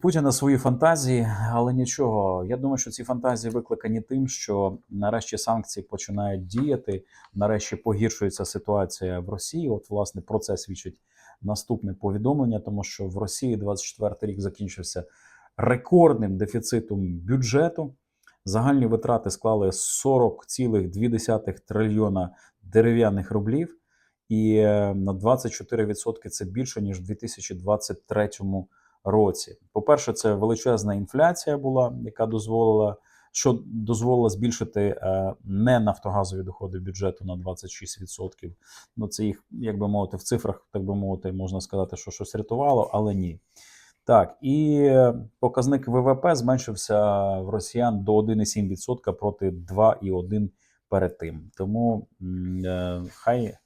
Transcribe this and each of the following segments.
Путіна свої фантазії, але нічого. Я думаю, що ці фантазії викликані тим, що нарешті санкції починають діяти. Нарешті погіршується ситуація в Росії. От, власне, про це свідчить наступне повідомлення, тому що в Росії 24 рік закінчився рекордним дефіцитом бюджету. Загальні витрати склали 40,2 трильйона дерев'яних рублів, і е, на 24% це більше ніж в 2023 році. По-перше, це величезна інфляція була, яка дозволила, що дозволила збільшити е, не нафтогазові доходи бюджету на 26%. Ну, це їх, як би мовити, в цифрах, так би мовити, можна сказати, що щось рятувало, але ні. Так, і показник ВВП зменшився в росіян до 1,7% проти 2,1% перед тим. Тому е, хай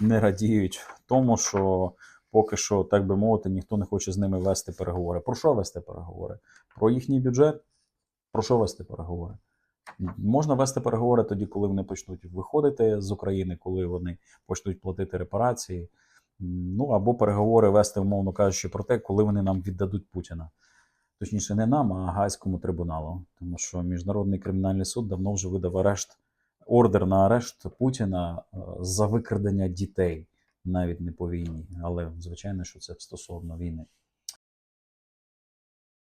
не радіють тому, що поки що, так би мовити, ніхто не хоче з ними вести переговори. Про що вести переговори? Про їхній бюджет? Про що вести переговори? Можна вести переговори тоді, коли вони почнуть виходити з України, коли вони почнуть платити репарації. Ну або переговори вести, умовно кажучи, про те, коли вони нам віддадуть Путіна. Точніше, не нам, а Гайському трибуналу. Тому що Міжнародний кримінальний суд давно вже видав арешт, ордер на арешт Путіна е, за викрадення дітей, навіть не по війні. Але звичайно, що це стосовно війни.